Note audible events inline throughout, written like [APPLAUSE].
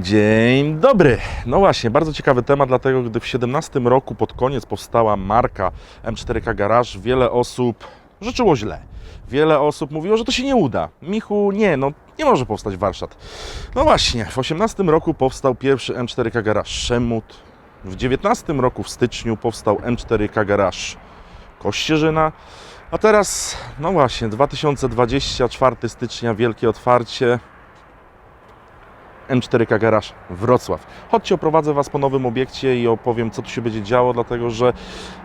Dzień dobry. No właśnie, bardzo ciekawy temat, dlatego gdy w 17 roku pod koniec powstała marka M4K Garage, wiele osób życzyło źle. Wiele osób mówiło, że to się nie uda. Michu, nie, no nie może powstać warsztat. No właśnie, w 18 roku powstał pierwszy M4K Garage Szemut. W 19 roku w styczniu powstał M4K Garage Kościerzyna. A teraz, no właśnie, 2024 stycznia, wielkie otwarcie. M4K Garage Wrocław. Chodźcie, oprowadzę Was po nowym obiekcie i opowiem, co tu się będzie działo, dlatego że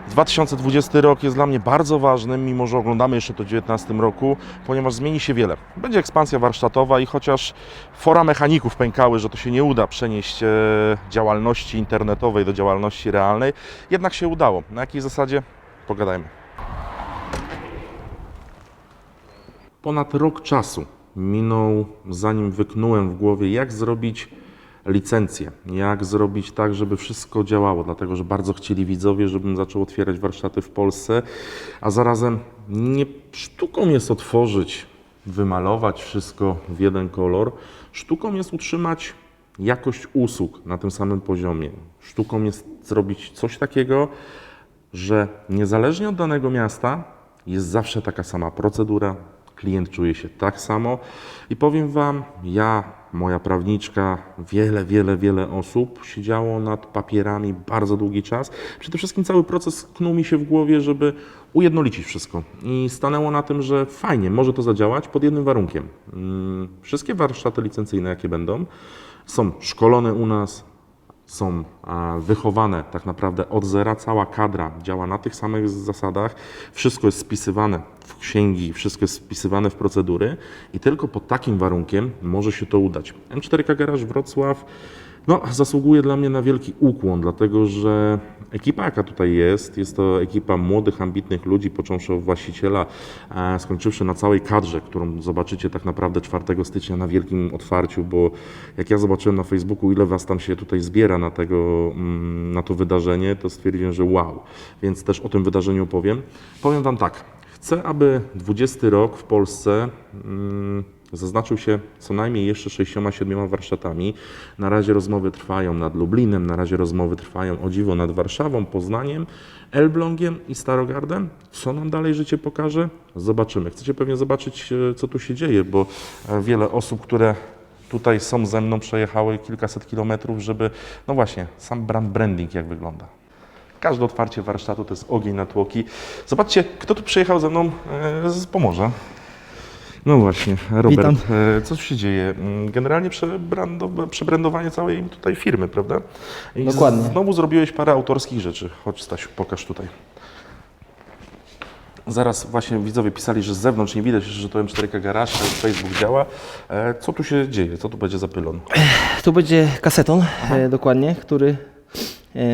2020 rok jest dla mnie bardzo ważny, mimo że oglądamy jeszcze to w 2019 roku, ponieważ zmieni się wiele. Będzie ekspansja warsztatowa i chociaż fora mechaników pękały, że to się nie uda przenieść e, działalności internetowej do działalności realnej, jednak się udało. Na jakiej zasadzie? Pogadajmy. Ponad rok czasu minął, zanim wyknąłem w głowie, jak zrobić licencję, jak zrobić tak, żeby wszystko działało, dlatego że bardzo chcieli widzowie, żebym zaczął otwierać warsztaty w Polsce, a zarazem nie sztuką jest otworzyć, wymalować wszystko w jeden kolor, sztuką jest utrzymać jakość usług na tym samym poziomie. Sztuką jest zrobić coś takiego, że niezależnie od danego miasta jest zawsze taka sama procedura, klient czuje się tak samo i powiem Wam, ja, moja prawniczka, wiele, wiele, wiele osób siedziało nad papierami bardzo długi czas. Przede wszystkim cały proces knuł mi się w głowie, żeby ujednolicić wszystko i stanęło na tym, że fajnie, może to zadziałać pod jednym warunkiem. Mm, Wszystkie warsztaty licencyjne, jakie będą, są szkolone u nas, są wychowane tak naprawdę od zera. Cała kadra działa na tych samych zasadach. Wszystko jest spisywane w księgi, wszystko jest spisywane w procedury i tylko pod takim warunkiem może się to udać. M4K Garage Wrocław no, zasługuje dla mnie na wielki ukłon, dlatego że ekipa, jaka tutaj jest, jest to ekipa młodych, ambitnych ludzi, począwszy od właściciela, skończywszy na całej kadrze, którą zobaczycie tak naprawdę 4 stycznia na wielkim otwarciu, bo jak ja zobaczyłem na Facebooku, ile was tam się tutaj zbiera na, tego, mm, na to wydarzenie, to stwierdziłem, że wow, więc też o tym wydarzeniu opowiem. Powiem wam tak, chcę, aby 20 rok w Polsce mm, zaznaczył się co najmniej jeszcze 6-7 warsztatami. Na razie rozmowy trwają nad Lublinem, na razie rozmowy trwają o dziwo nad Warszawą, Poznaniem, Elblągiem i Starogardem. Co nam dalej życie pokaże? Zobaczymy. Chcecie pewnie zobaczyć, e, co tu się dzieje, bo e, wiele osób, które tutaj są ze mną, przejechały kilkaset kilometrów, żeby, no właśnie, sam brand branding jak wygląda. Każde otwarcie warsztatu to jest ogień na tłoki. Zobaczcie, kto tu przyjechał ze mną e, z Pomorza. No właśnie, Robert, Witam. e, co tu się dzieje? Mm, Generalnie przebrando- przebrandowanie całej tutaj firmy, prawda? I Dokładnie. Znowu zrobiłeś parę autorskich rzeczy. Chodź Stasiu, pokaż tutaj. Zaraz właśnie widzowie pisali, że z zewnątrz nie widać, że to M4K Garage, Facebook działa. E, Co tu się dzieje? Co tu będzie za pylon? Tu będzie kaseton, e, dokładnie, który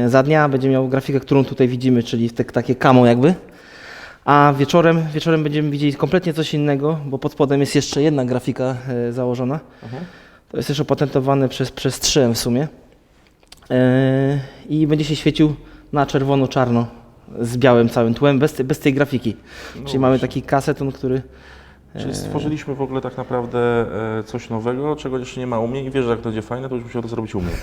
za dnia będzie miał grafikę, którą tutaj widzimy, czyli te, takie kamo jakby. A wieczorem, wieczorem będziemy widzieli kompletnie coś innego, bo pod spodem jest jeszcze jedna grafika e, założona. To jest też opatentowane przez, przez 3M w sumie. E, I będzie się świecił na czerwono-czarno z białym całym tłem, bez, tej- bez tej grafiki. Czyli mamy taki kaseton, który Czyli stworzyliśmy w ogóle tak naprawdę e, coś nowego, czego jeszcze nie ma u mnie i wiesz, że jak to będzie fajne, to już musiał to zrobić u mnie.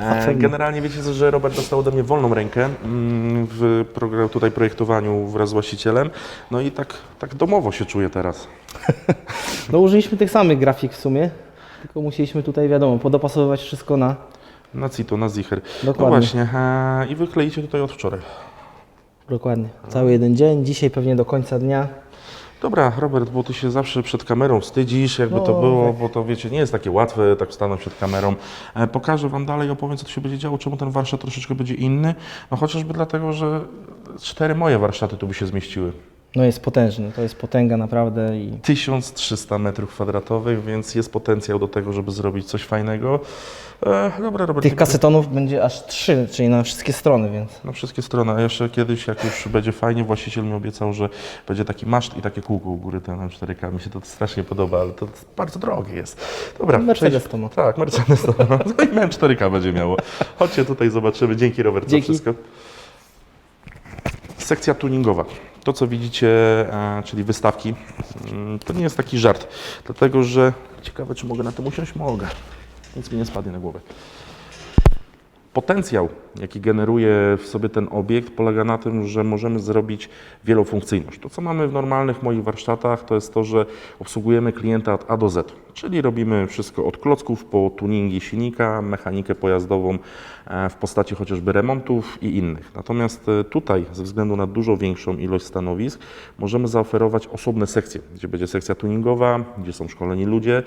E, generalnie wiecie, że Robert dostał ode mnie wolną rękę mm, w tutaj projektowaniu wraz z właścicielem, no i tak, tak domowo się czuję teraz. [LAUGHS] No użyliśmy tych samych grafik w sumie, tylko musieliśmy tutaj, wiadomo, podopasowywać wszystko na... Na Cito, na Zicher. No Dokładnie. właśnie, e, i wy kleicie tutaj od wczoraj. Dokładnie. Cały jeden dzień, dzisiaj pewnie do końca dnia. Dobra, Robert, bo ty się zawsze przed kamerą wstydzisz, jakby to No, było, bo to wiecie, nie jest takie łatwe tak stanąć przed kamerą. E, pokażę Wam dalej, opowiem, co tu się będzie działo, czemu ten warsztat troszeczkę będzie inny. No chociażby dlatego, że cztery moje warsztaty tu by się zmieściły. No jest potężny, to jest potęga naprawdę i 1300 metrów kwadratowych, więc jest potencjał do tego, żeby zrobić coś fajnego. E, dobra, Robert. tych nie- kasetonów będzie aż trzy, czyli na wszystkie strony, więc Na wszystkie strony, a jeszcze kiedyś, jak już będzie fajnie, właściciel mi obiecał, że będzie taki maszt i takie kółko u góry, ten M4K. Mi się to strasznie podoba, ale to bardzo drogie jest. Dobra, Mercedes przejdź- to ma. Tak, Mercedes to ma. No i M4K będzie miało. Chodźcie tutaj, zobaczymy. Dzięki Robert Dzięki. za wszystko. Sekcja tuningowa. To, co widzicie, e, czyli wystawki, mm, to nie jest taki żart, dlatego że ciekawe, czy mogę na tym usiąść? Mogę. nic mi nie spadnie na głowę. Potencjał, jaki generuje w sobie ten obiekt, polega na tym, że możemy zrobić wielofunkcyjność. To, co mamy w normalnych moich warsztatach, to jest to, że obsługujemy klienta od A do Z, czyli robimy wszystko od klocków po tuningi silnika, mechanikę pojazdową e, w postaci chociażby remontów i innych. Natomiast e, tutaj, ze względu na dużo większą ilość stanowisk, możemy zaoferować osobne sekcje, gdzie będzie sekcja tuningowa, gdzie są szkoleni ludzie.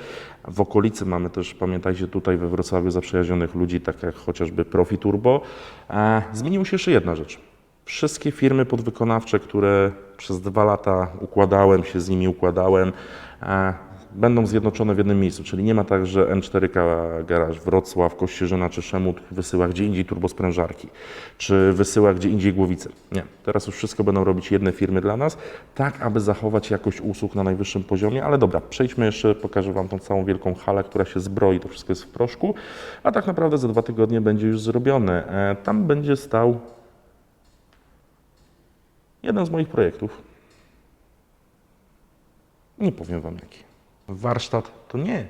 W okolicy mamy też, pamiętajcie, tutaj we Wrocławiu zaprzyjaźnionych ludzi, tak jak chociażby Profi Turbo. E, Zmieniła się jeszcze jedna rzecz. Wszystkie firmy podwykonawcze, które przez dwa lata układałem się z nimi, układałem, e, będą zjednoczone w jednym miejscu, czyli nie ma tak, że N4K Garaż Wrocław, Kościerzyna czy Szemut wysyła gdzie indziej turbosprężarki, czy wysyła gdzie indziej głowice. Nie, teraz już wszystko będą robić jedne firmy dla nas, tak aby zachować jakość usług na najwyższym poziomie, ale dobra, przejdźmy jeszcze, pokażę Wam tą całą wielką halę, która się zbroi, to wszystko jest w proszku, a tak naprawdę za dwa tygodnie będzie już zrobione. E, Tam będzie stał jeden z moich projektów. Nie powiem Wam jaki. Warsztat to nie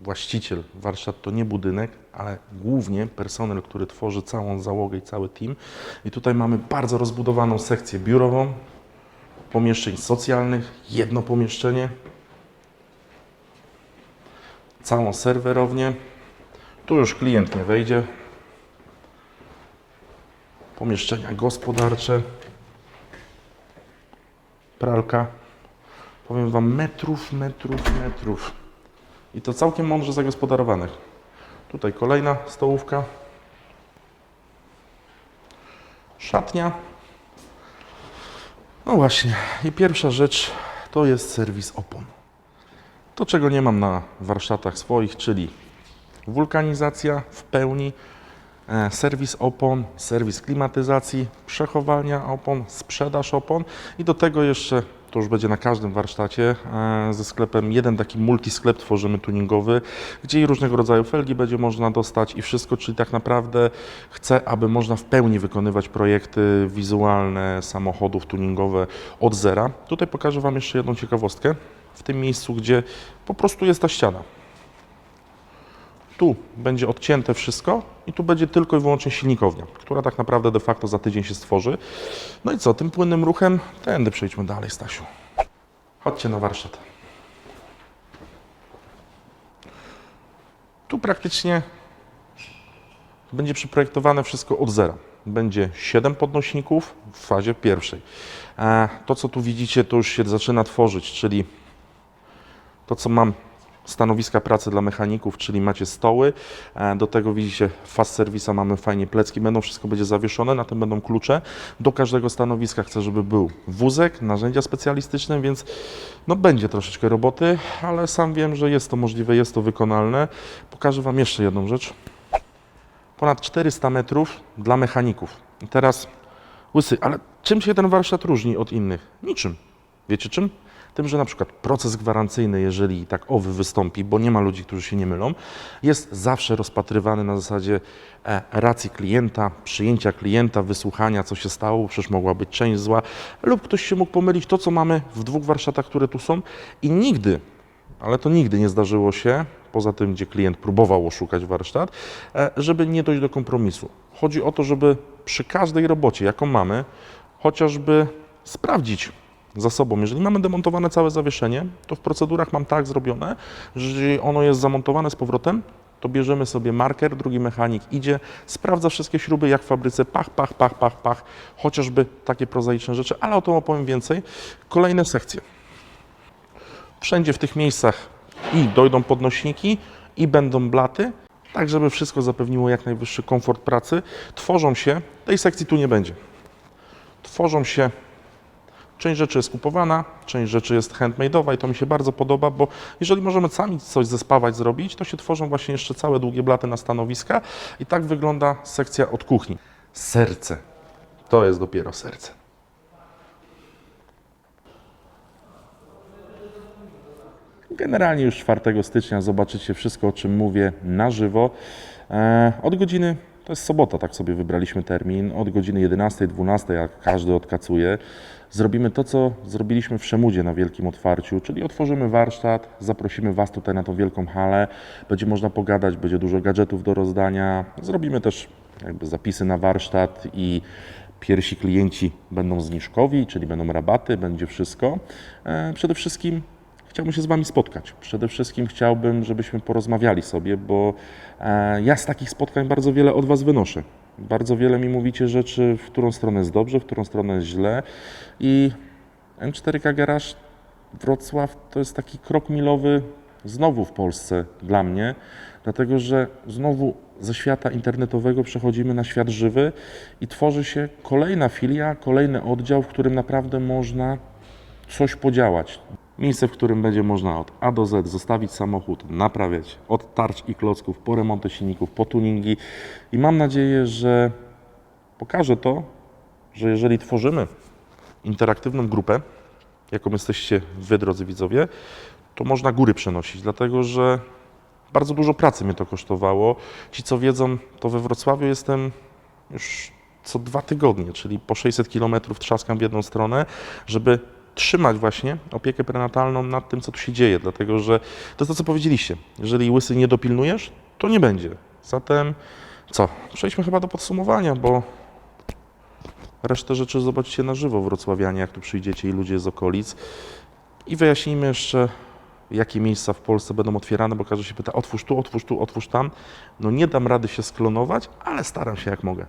właściciel, warsztat to nie budynek, ale głównie personel, który tworzy całą załogę i cały team. I tutaj mamy bardzo rozbudowaną sekcję biurową, pomieszczeń socjalnych, jedno pomieszczenie, całą serwerownię. Tu już klient nie wejdzie. Pomieszczenia gospodarcze, pralka. Powiem Wam, metrów, metrów, metrów. I to całkiem mądrze zagospodarowanych. Tutaj kolejna stołówka. Szatnia. No właśnie. I pierwsza rzecz to jest serwis opon. To, czego nie mam na warsztatach swoich, czyli wulkanizacja w pełni, e, serwis opon, serwis klimatyzacji, przechowalnia opon, sprzedaż opon i do tego jeszcze, to już będzie na każdym warsztacie, e, ze sklepem, jeden taki multisklep tworzymy tuningowy, gdzie i różnego rodzaju felgi będzie można dostać i wszystko, czyli tak naprawdę chcę, aby można w pełni wykonywać projekty wizualne samochodów tuningowe od zera. Tutaj pokażę Wam jeszcze jedną ciekawostkę, w tym miejscu, gdzie po prostu jest ta ściana. Tu będzie odcięte wszystko i tu będzie tylko i wyłącznie silnikownia, która tak naprawdę de facto za tydzień się stworzy. No i co, tym płynnym ruchem tędy przejdźmy dalej, Stasiu. Chodźcie na warsztat. Tu praktycznie będzie przyprojektowane wszystko od zera. Będzie 7 podnośników w fazie pierwszej. E, To, co tu widzicie, to już się zaczyna tworzyć, czyli to, co mam stanowiska pracy dla mechaników, czyli macie stoły. E, Do tego widzicie fast serwisa, mamy fajnie plecki, będą, wszystko będzie zawieszone, na tym będą klucze. Do każdego stanowiska chcę, żeby był wózek, narzędzia specjalistyczne, więc no będzie troszeczkę roboty, ale sam wiem, że jest to możliwe, jest to wykonalne. Pokażę Wam jeszcze jedną rzecz. Ponad 400 metrów dla mechaników. I teraz łysy, ale czym się ten warsztat różni od innych? Niczym. Wiecie czym? Tym, że na przykład proces gwarancyjny, jeżeli tak owy wystąpi, bo nie ma ludzi, którzy się nie mylą, jest zawsze rozpatrywany na zasadzie e, racji klienta, przyjęcia klienta, wysłuchania, co się stało, przecież mogła być część zła, lub ktoś się mógł pomylić to, co mamy w dwóch warsztatach, które tu są i nigdy, ale to nigdy nie zdarzyło się, poza tym, gdzie klient próbował oszukać warsztat, e, żeby nie dojść do kompromisu. Chodzi o to, żeby przy każdej robocie, jaką mamy, chociażby sprawdzić za sobą. Jeżeli mamy demontowane całe zawieszenie, to w procedurach mam tak zrobione, że jeżeli ono jest zamontowane z powrotem, to bierzemy sobie marker, drugi mechanik idzie, sprawdza wszystkie śruby jak w fabryce, pach, pach, pach, pach, pach, chociażby takie prozaiczne rzeczy, ale o tym opowiem więcej. Kolejne sekcje. Wszędzie w tych miejscach i dojdą podnośniki, i będą blaty, tak żeby wszystko zapewniło jak najwyższy komfort pracy. Tworzą się, tej sekcji tu nie będzie. Tworzą się Część rzeczy jest kupowana, część rzeczy jest handmade'owa i to mi się bardzo podoba, bo jeżeli możemy sami coś zespawać, zrobić, to się tworzą właśnie jeszcze całe długie blaty na stanowiska i tak wygląda sekcja od kuchni. Serce. To jest dopiero serce. Generalnie już 4 stycznia zobaczycie wszystko, o czym mówię na żywo. E, od godziny, to jest sobota, tak sobie wybraliśmy termin, od godziny 11, 12, jak każdy odkacuje, zrobimy to, co zrobiliśmy w Szemudzie na wielkim otwarciu, czyli otworzymy warsztat, zaprosimy Was tutaj na tą wielką halę, będzie można pogadać, będzie dużo gadżetów do rozdania, zrobimy też jakby zapisy na warsztat i pierwsi klienci będą zniżkowi, czyli będą rabaty, będzie wszystko. E, Przede wszystkim chciałbym się z Wami spotkać. Przede wszystkim chciałbym, żebyśmy porozmawiali sobie, bo e, ja z takich spotkań bardzo wiele od Was wynoszę. Bardzo wiele mi mówicie rzeczy, w którą stronę jest dobrze, w którą stronę jest źle i M4K Garage Wrocław to jest taki krok milowy znowu w Polsce dla mnie, dlatego że znowu ze świata internetowego przechodzimy na świat żywy i tworzy się kolejna filia, kolejny oddział, w którym naprawdę można coś podziałać. Miejsce, w którym będzie można od A do Z zostawić samochód, naprawiać od tarcz i klocków, po remonty silników, po tuningi i mam nadzieję, że pokaże to, że jeżeli tworzymy interaktywną grupę, jaką jesteście Wy, drodzy widzowie, to można góry przenosić, dlatego że bardzo dużo pracy mnie to kosztowało. Ci, co wiedzą, to we Wrocławiu jestem już co dwa tygodnie, czyli po 600 km trzaskam w jedną stronę, żeby trzymać właśnie opiekę prenatalną nad tym, co tu się dzieje, dlatego że to jest to, co powiedzieliście. Jeżeli łysy nie dopilnujesz, to nie będzie. Zatem co? Przejdźmy chyba do podsumowania, bo resztę rzeczy zobaczycie na żywo wrocławianie, jak tu przyjdziecie i ludzie z okolic. I wyjaśnijmy jeszcze, jakie miejsca w Polsce będą otwierane, bo każdy się pyta, otwórz tu, otwórz tu, otwórz tam. No nie dam rady się sklonować, ale staram się jak mogę.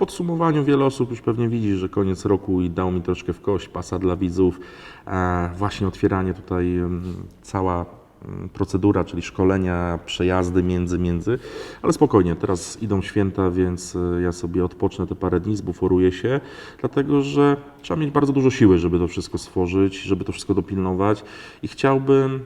Podsumowaniu wiele osób już pewnie widzi, że koniec roku i dał mi troszkę w kość, pasa dla widzów. E, właśnie otwieranie tutaj, cała procedura, czyli szkolenia, przejazdy między, między. Ale spokojnie, teraz idą święta, więc e, ja sobie odpocznę te parę dni, zbuforuję się, dlatego że trzeba mieć bardzo dużo siły, żeby to wszystko stworzyć, żeby to wszystko dopilnować i chciałbym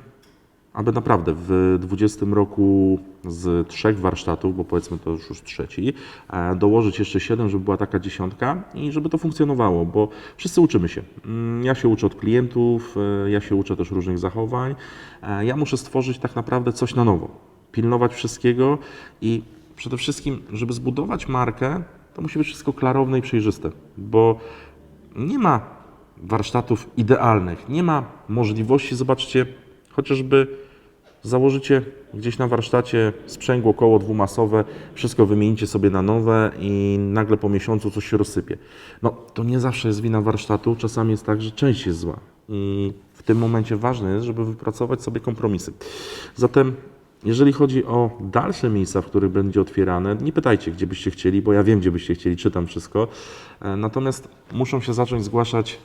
aby naprawdę w 20 roku z trzech warsztatów, bo powiedzmy to już, już trzeci, e, dołożyć jeszcze siedem, żeby była taka dziesiątka i żeby to funkcjonowało, bo wszyscy uczymy się. Mm, Ja się uczę od klientów, e, ja się uczę też różnych zachowań. E, Ja muszę stworzyć tak naprawdę coś na nowo, pilnować wszystkiego i przede wszystkim, żeby zbudować markę, to musi być wszystko klarowne i przejrzyste, bo nie ma warsztatów idealnych, nie ma możliwości, zobaczcie, chociażby założycie gdzieś na warsztacie sprzęgło koło dwumasowe, wszystko wymienicie sobie na nowe i nagle po miesiącu coś się rozsypie. No to nie zawsze jest wina warsztatu, czasami jest tak, że część jest zła i w tym momencie ważne jest, żeby wypracować sobie kompromisy. Zatem jeżeli chodzi o dalsze miejsca, w których będzie otwierane, nie pytajcie, gdzie byście chcieli, bo ja wiem, gdzie byście chcieli, czytam wszystko. E, Natomiast muszą się zacząć zgłaszać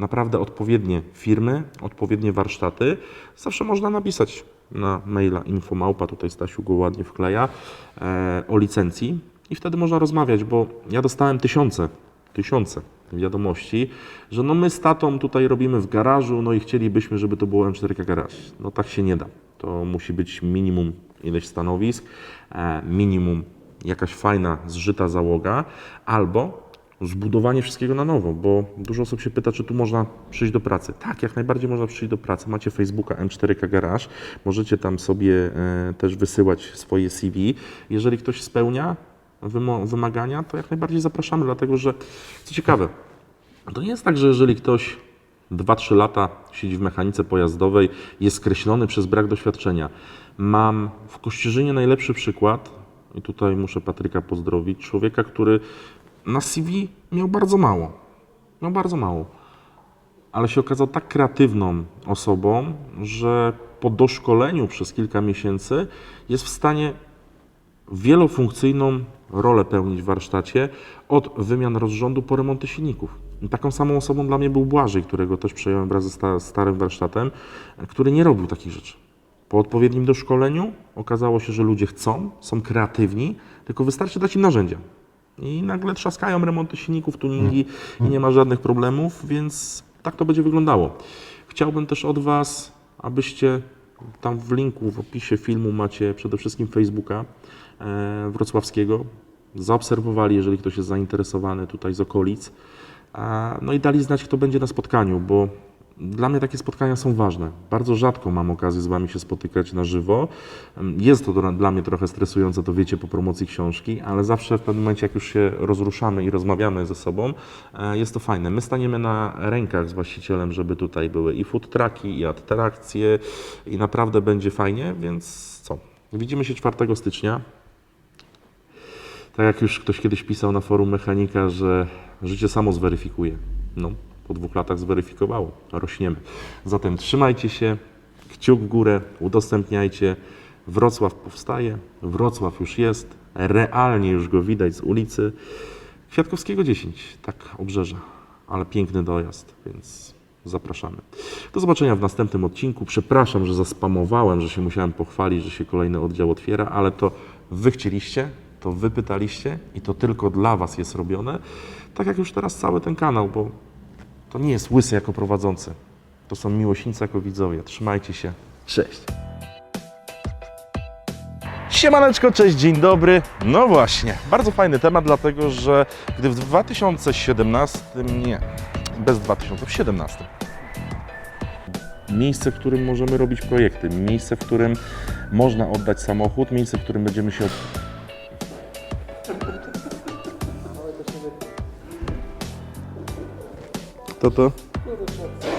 naprawdę odpowiednie firmy, odpowiednie warsztaty. Zawsze można napisać na maila infomałpa, tutaj Stasiu go ładnie wkleja, e, o licencji i wtedy można rozmawiać, bo ja dostałem tysiące, tysiące wiadomości, że no my z tatą tutaj robimy w garażu, no i chcielibyśmy, żeby to było M4K Garage. No tak się nie da. To musi być minimum ileś stanowisk, e, minimum jakaś fajna, zżyta załoga, albo zbudowanie wszystkiego na nowo, bo dużo osób się pyta, czy tu można przyjść do pracy. Tak, jak najbardziej można przyjść do pracy. Macie Facebooka M4K Garage, możecie tam sobie e, też wysyłać swoje CV. Jeżeli ktoś spełnia wymagania, to jak najbardziej zapraszamy, dlatego że, co ciekawe, to nie jest tak, że jeżeli ktoś 2-3 lata siedzi w mechanice pojazdowej, jest skreślony przez brak doświadczenia. Mam w Kościerzynie najlepszy przykład, i tutaj muszę Patryka pozdrowić, człowieka, który na CV miał bardzo mało. Miał bardzo mało. Ale się okazał tak kreatywną osobą, że po doszkoleniu przez kilka miesięcy jest w stanie wielofunkcyjną rolę pełnić w warsztacie, od wymian rozrządu po remonty silników. Taką samą osobą dla mnie był Błażej, którego też przejąłem wraz ze sta- starym warsztatem, który nie robił takich rzeczy. Po odpowiednim doszkoleniu okazało się, że ludzie chcą, są kreatywni, tylko wystarczy dać im narzędzia. I nagle trzaskają remonty silników, tuningi i nie ma żadnych problemów, więc tak to będzie wyglądało. Chciałbym też od Was, abyście tam w linku, w opisie filmu macie przede wszystkim Facebooka e, wrocławskiego. Zaobserwowali, jeżeli ktoś jest zainteresowany tutaj z okolic. A, No i dali znać, kto będzie na spotkaniu, bo Dla mnie takie spotkania są ważne. Bardzo rzadko mam okazję z Wami się spotykać na żywo. Jest to dla- mnie trochę stresujące, to wiecie, po promocji książki, ale zawsze w pewnym momencie, jak już się rozruszamy i rozmawiamy ze sobą, e, jest to fajne. My staniemy na rękach z właścicielem, żeby tutaj były i food trucki, i atrakcje, i naprawdę będzie fajnie, więc co? Widzimy się 4 stycznia. Tak jak już ktoś kiedyś pisał na forum mechanika, że życie samo zweryfikuje. No, po dwóch latach zweryfikowało. Rośniemy. Zatem trzymajcie się, kciuk w górę, udostępniajcie. Wrocław powstaje, Wrocław już jest, realnie już go widać z ulicy. Kwiatkowskiego 10, tak, obrzeża, ale piękny dojazd, więc zapraszamy. Do zobaczenia w następnym odcinku. Przepraszam, że zaspamowałem, że się musiałem pochwalić, że się kolejny oddział otwiera, ale to wy chcieliście, to wy pytaliście i to tylko dla was jest robione. Tak jak już teraz cały ten kanał, bo to nie jest łysy jako prowadzący. To są miłośnicy jako widzowie. Trzymajcie się. Cześć. Siemaneczko, cześć, dzień dobry. No właśnie, bardzo fajny temat, dlatego że gdy w 2017, nie, bez 2017, miejsce, w którym możemy robić projekty, miejsce, w którym można oddać samochód, miejsce, w którym będziemy się... Od... To to?